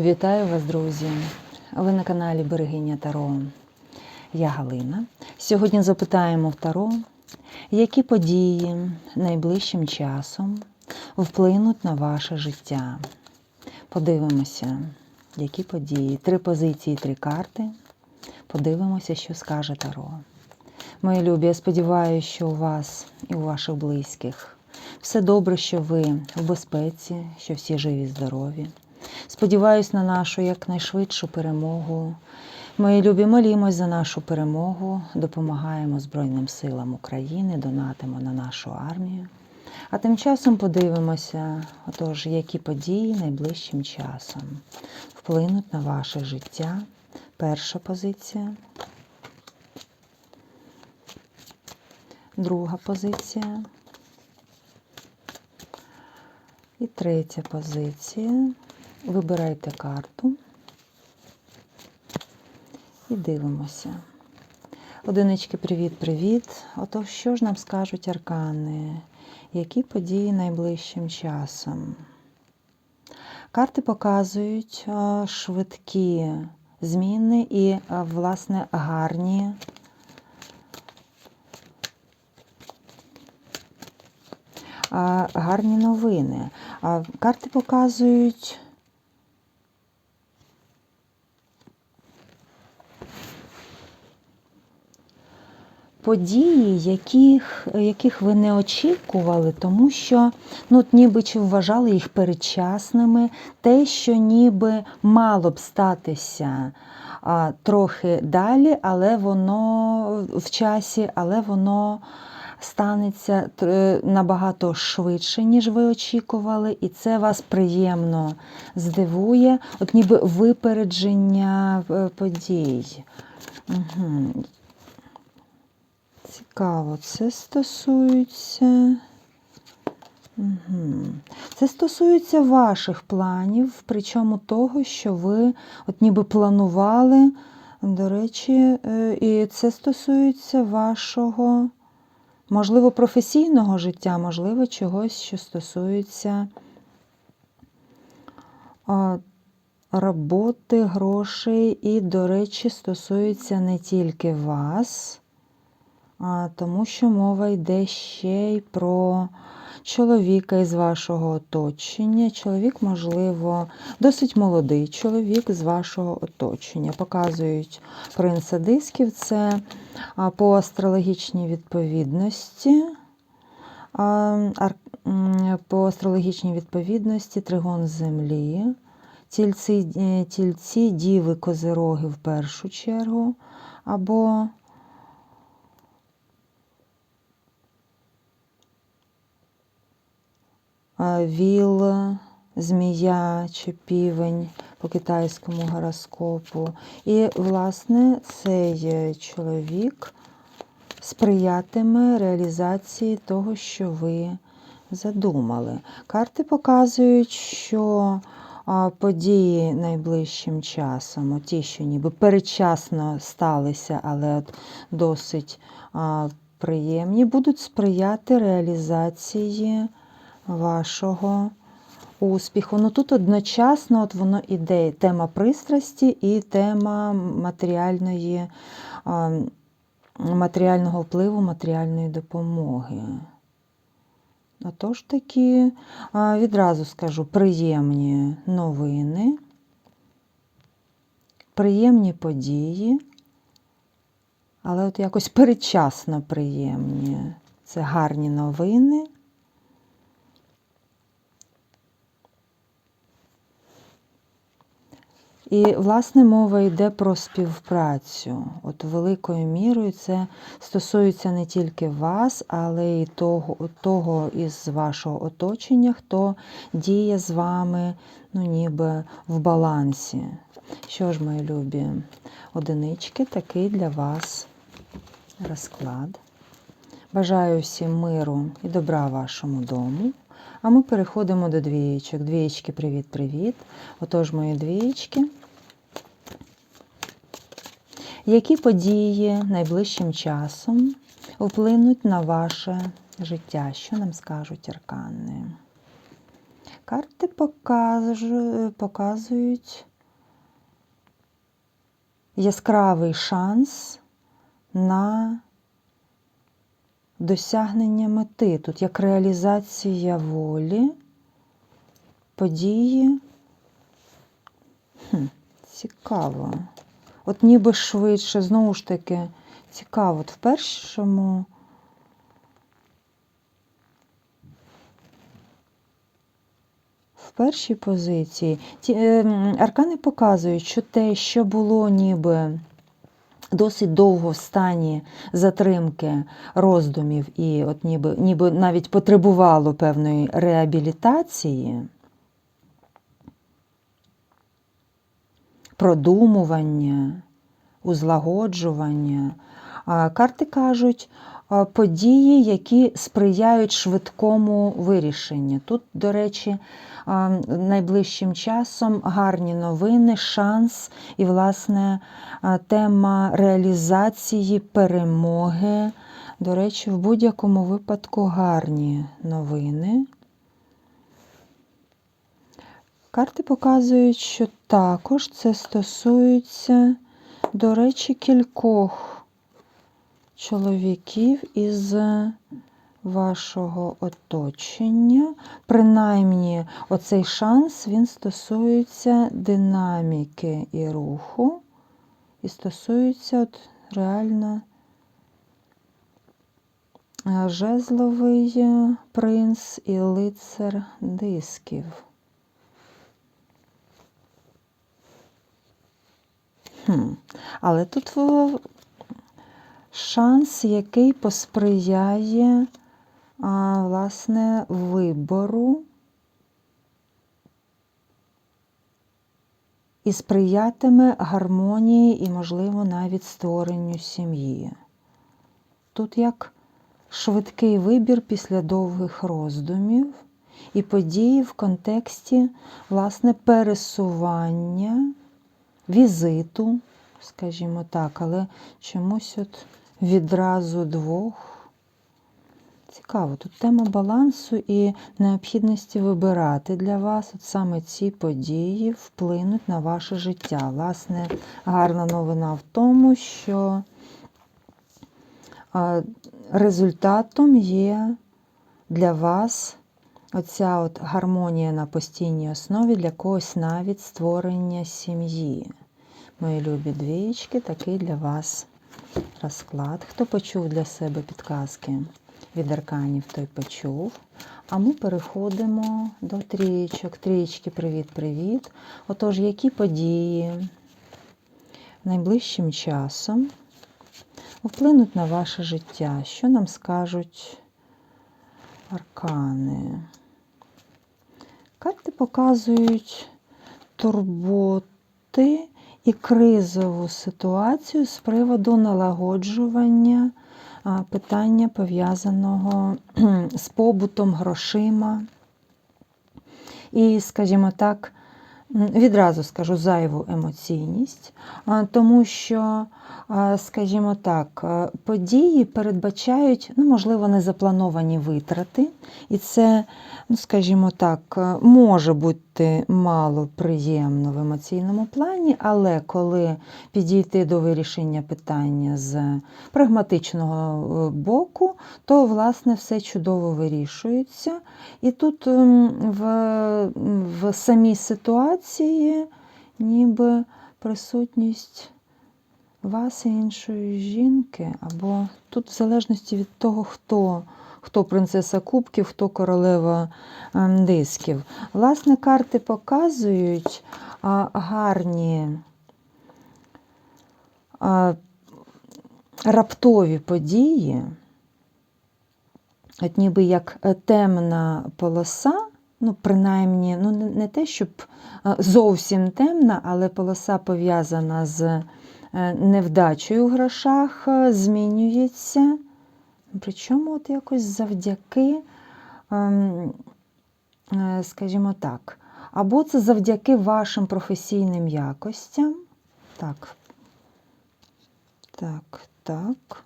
Вітаю вас, друзі! Ви на каналі Берегиня Таро. Я Галина. Сьогодні запитаємо в Таро, які події найближчим часом вплинуть на ваше життя. Подивимося, які події. Три позиції, три карти. Подивимося, що скаже Таро. Мої любі, я сподіваюся, що у вас і у ваших близьких все добре, що ви в безпеці, що всі живі, здорові. Сподіваюсь на нашу якнайшвидшу перемогу. Мої любі, молімось за нашу перемогу, допомагаємо Збройним силам України, донатимо на нашу армію. А тим часом подивимося, отож, які події найближчим часом вплинуть на ваше життя. Перша позиція. Друга позиція. І третя позиція. Вибирайте карту і дивимося. Одинички, привіт-привіт. Отож, що ж нам скажуть аркани? Які події найближчим часом? Карти показують швидкі зміни і, власне, гарні. Гарні новини. Карти показують події, яких, яких ви не очікували, тому що ну, ніби чи вважали їх передчасними, те, що ніби мало б статися а, трохи далі, але воно в часі, але воно станеться набагато швидше, ніж ви очікували, і це вас приємно здивує, от ніби випередження е, подій. Угу. Цікаво, це стосується. Угу. Це стосується ваших планів, причому того, що ви от ніби планували. До речі, е, і це стосується вашого, можливо, професійного життя, можливо, чогось, що стосується роботи, грошей, і, до речі, стосується не тільки вас. Тому що мова йде ще й про чоловіка із вашого оточення. Чоловік, можливо, досить молодий чоловік з вашого оточення. Показують принца дисків, це по астрологічній відповідності. По астрологічній відповідності тригон землі, тільці, е, тільці діви козироги в першу чергу, або віл, змія чи півень по китайському гороскопу. І, власне, цей е, чоловік сприятиме реалізації того, що ви задумали. Карти показують, що події найближчим часом, ті, що ніби передчасно сталися, але от досить приємні, будуть сприяти реалізації вашого успіху. Ну тут одночасно от воно іде тема пристрасті і тема матеріальної, матеріального впливу, матеріальної допомоги. Отож такі, відразу скажу, приємні новини, приємні події, але от якось передчасно приємні. Це гарні новини. І, власне, мова йде про співпрацю. От великою мірою це стосується не тільки вас, але й того, того із вашого оточення, хто діє з вами, ну, ніби в балансі. Що ж, мої любі, одинички, такий для вас розклад. Бажаю всім миру і добра вашому дому. А ми переходимо до двієчок. Двієчки, привіт-привіт. Отож, мої двієчки. Які події найближчим часом вплинуть на ваше життя? Що нам скажуть аркани? Карти показують яскравий шанс на досягнення мети. Тут як реалізація волі, події. Хм, цікаво. От ніби швидше, знову ж таки, цікаво. От в першому. В першій позиції ті, е, аркани показують, що те, що було ніби досить довго в стані затримки роздумів і от ніби, ніби навіть потребувало певної реабілітації, продумування, узлагоджування. Карти кажуть, події, які сприяють швидкому вирішенню. Тут, до речі, найближчим часом гарні новини, шанс і, власне, тема реалізації перемоги. До речі, в будь-якому випадку гарні новини. Карти показують, що також це стосується, до речі, кількох чоловіків із вашого оточення. Принаймні, оцей шанс він стосується динаміки і руху, і стосується от реально е, жезловий е, принц і лицар дисків. Але тут шанс, який посприяє а, власне вибору і сприятиме гармонії і, можливо, навіть створенню сім'ї. Тут як швидкий вибір після довгих роздумів і події в контексті власне пересування візиту, скажімо так, але чомусь от відразу двох. Цікаво, тут тема балансу і необхідності вибирати для вас от саме ці події вплинуть на ваше життя. Власне, гарна новина в тому, що результатом є для вас оця от гармонія на постійній основі, для когось навіть створення сім'ї. Мої любі двієчки, такий для вас розклад. Хто почув для себе підказки від арканів, той почув. А ми переходимо до трієчок. Трієчки, привіт-привіт. Отож, які події найближчим часом вплинуть на ваше життя? Що нам скажуть аркани? Карти показують турботи і кризову ситуацію з приводу налагоджування питання пов'язаного з побутом, грошима. І, скажімо так, відразу скажу зайву емоційність, тому що, скажімо так, події передбачають, ну, можливо, незаплановані витрати, і це, ну, скажімо так, може бути мало приємно в емоційному плані, але коли підійти до вирішення питання з прагматичного е, боку, то, власне, все чудово вирішується. І тут ем, в, в самій ситуації ніби присутність вас і іншої жінки, або тут в залежності від того, хто, хто принцеса кубків, хто королева ем, дисків. Власне, карти показують гарні раптові події, от ніби як темна полоса, ну, принаймні, ну, не, не те, щоб е, зовсім темна, але полоса пов'язана з е, невдачею в грошах, е, змінюється. Причому от якось завдяки, ем, е, скажімо так, або це завдяки вашим професійним якостям. Так, так, так.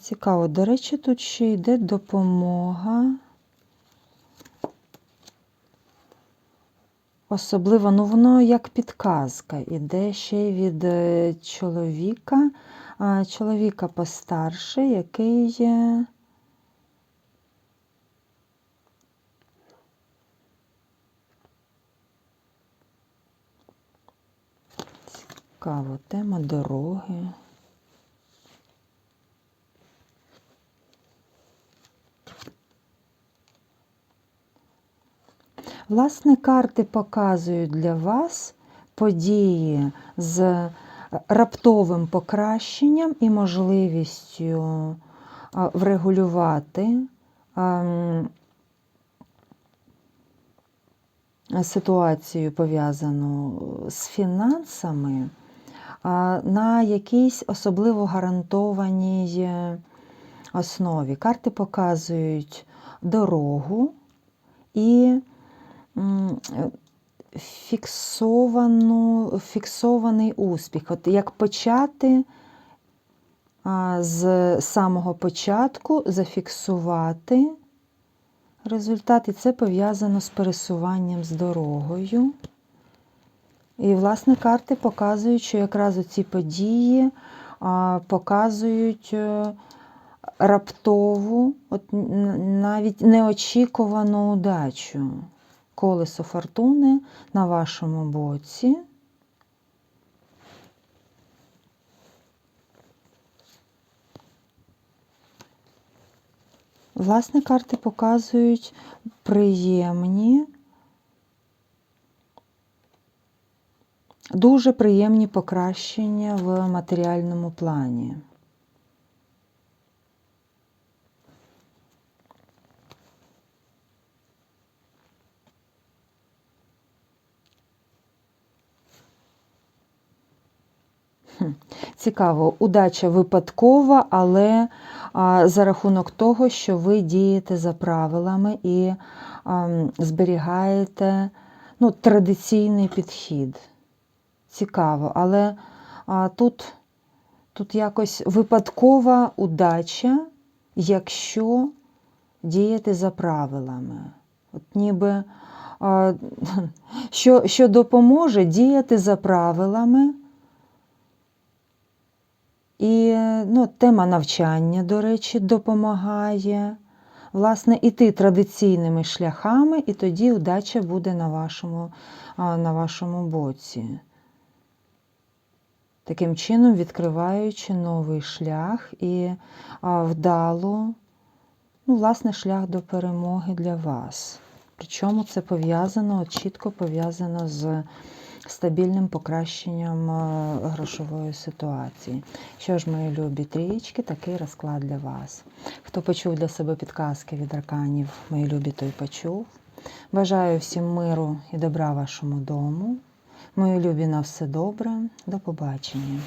Цікаво, до речі, тут ще йде допомога. Особливо, ну воно як підказка. Іде ще й від е, чоловіка, чоловіка постарше, який. е, Цікаво, тема дороги. Власне, карти показують для вас події з раптовим покращенням і можливістю врегулювати ситуацію, пов'язану з фінансами, на якійсь особливо гарантованій е, основі. Карти показують дорогу і е, фіксовану, фіксований успіх. От як почати з самого початку зафіксувати результат, і це пов'язано з пересуванням з дорогою. І, власне, карти показують, що якраз ці події показують е, раптову, от навіть неочікувану удачу. Колесо фортуни на вашому боці. Власне, карти показують приємні, дуже приємні покращення в матеріальному плані. Хм, Цікаво, удача випадкова, але а, за рахунок того, що ви дієте за правилами і а, зберігаєте ну, традиційний підхід. Цікаво, але а, тут, тут якось випадкова удача, якщо діяти за правилами. От ніби а, що, що допоможе діяти за правилами. І ну, тема навчання, до речі, допомагає. Власне, іти традиційними шляхами, і тоді удача буде на вашому, на вашому боці. Таким чином, відкриваючи новий шлях і вдало, ну, власне, шлях до перемоги для вас. Причому це пов'язано, чітко пов'язано з стабільним покращенням е, грошової ситуації. Що ж, мої любі трієчки, такий розклад для вас. Хто почув для себе підказки від арканів, мої любі, той почув. Бажаю всім миру і добра вашому дому. Мої любі на все добре. До побачення.